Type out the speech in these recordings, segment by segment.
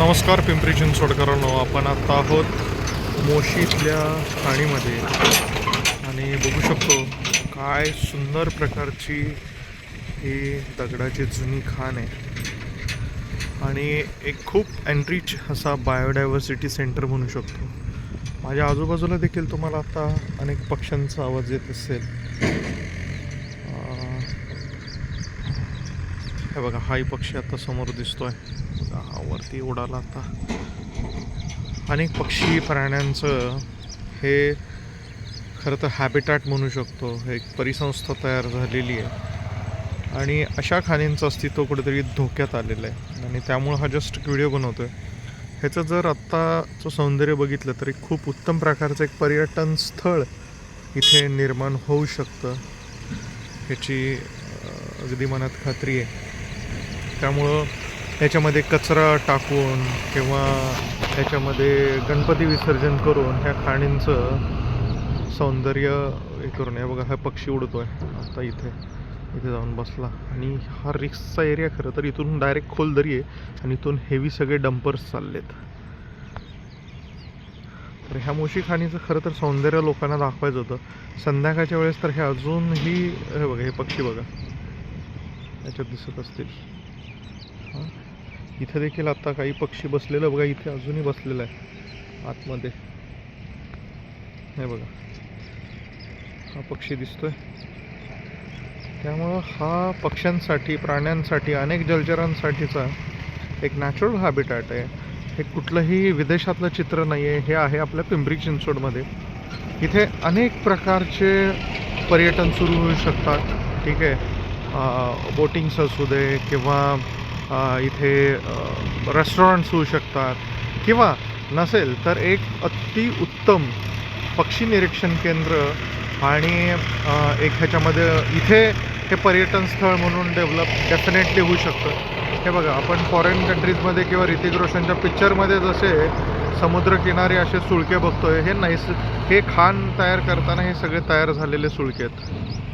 नमस्कार पिंपरी चिंचवडकरांनो आपण आता आहोत मोशीतल्या खाणीमध्ये आणि बघू शकतो काय सुंदर प्रकारची ही दगडाची जुनी खाण आहे. आणि एक खूप एनरिच असा बायोडायव्हर्सिटी सेंटर म्हणू शकतो. माझ्या आजूबाजूला देखील तुम्हाला आता अनेक पक्ष्यांचा आवाज येत असेल. हे बघा हाही पक्षी आता समोर दिसतोय. हा वरती उडाला आता. अनेक पक्षी प्राण्यांचं हे खरं तर हॅबिटॅट म्हणू शकतो. एक परिसंस्था तयार झालेली आहे. आणि अशा खाणींचं अस्तित्व कुठेतरी धोक्यात आलेलं आहे. आणि त्यामुळं हा जस्ट व्हिडिओ बनवतो आहे ह्याचं जर आत्ताचं सौंदर्य बघितलं तरी खूप उत्तम प्रकारचं एक पर्यटन स्थळ इथे निर्माण होऊ शकतं. ह्याची अगदी मनात खात्री आहे. त्यामुळं याच्यामध्ये कचरा टाकून किंवा याच्यामध्ये गणपती विसर्जन करून ह्या खाणींचं सौंदर्य हे करून हे बघा हा पक्षी उडतो आहे आता इथे इथे जाऊन बसला. आणि हा रिक्सचा एरिया खरं तर. इथून डायरेक्ट खोल दरी आहे आणि इथून हेवी सगळे डंपर्स चाललेत. तर ह्या मोशी खाणीचं खरं तर सौंदर्य लोकांना दाखवायचं होतं. संध्याकाळच्या वेळेस तर हे अजूनही हे बघा हे पक्षी बघा. याच्यात दिसत असतील. हां. इथे देखील आता काही पक्षी बसलेलं बघा इथे अजूनही बसलेलं आहे आतमध्ये. हे बघा. हा पक्षी दिसतोय. त्यामुळं हा पक्ष्यांसाठी प्राण्यांसाठी अनेक जलचरांसाठीचा एक नॅचरल हॅबिटॅट आहे. हे कुठलंही विदेशातलं चित्र नाही आहे हे आहे आपल्या पिंपरी चिंचवडमध्ये. इथे अनेक प्रकारचे पर्यटन सुरू होऊ शकतात. ठीक आहे. बोटिंग्स असू दे किंवा इथे रेस्टॉरंट्स होऊ शकतात किंवा नसेल तर एक अतिउत्तम पक्षी निरीक्षण केंद्र आणि एक ह्याच्यामध्ये इथे हे पर्यटन स्थळ म्हणून डेव्हलप डेफिनेटली होऊ शकतं. हे बघा आपण फॉरेन कंट्रीजमध्ये किंवा ऋतिक रोशनच्या पिक्चरमध्ये जसे समुद्रकिनारी असे सुळके बघतोय हे नैस हे खाण तयार करताना हे सगळे तयार झालेले सुळके आहेत.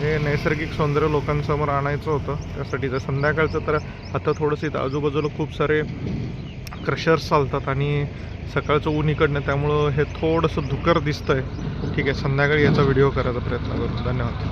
हे नैसर्गिक सौंदर्य लोकांसमोर आणायचं होतं. त्यासाठी जर संध्याकाळचं तर आता थोडंसं इथं आजूबाजूला खूप सारे क्रशर्स चालतात आणि सकाळचं ऊन इकडनं त्यामुळं हे थोडंसं धुकर दिसतंय. ठीक आहे संध्याकाळी याचा व्हिडिओ करायचा प्रयत्न करतो धन्यवाद.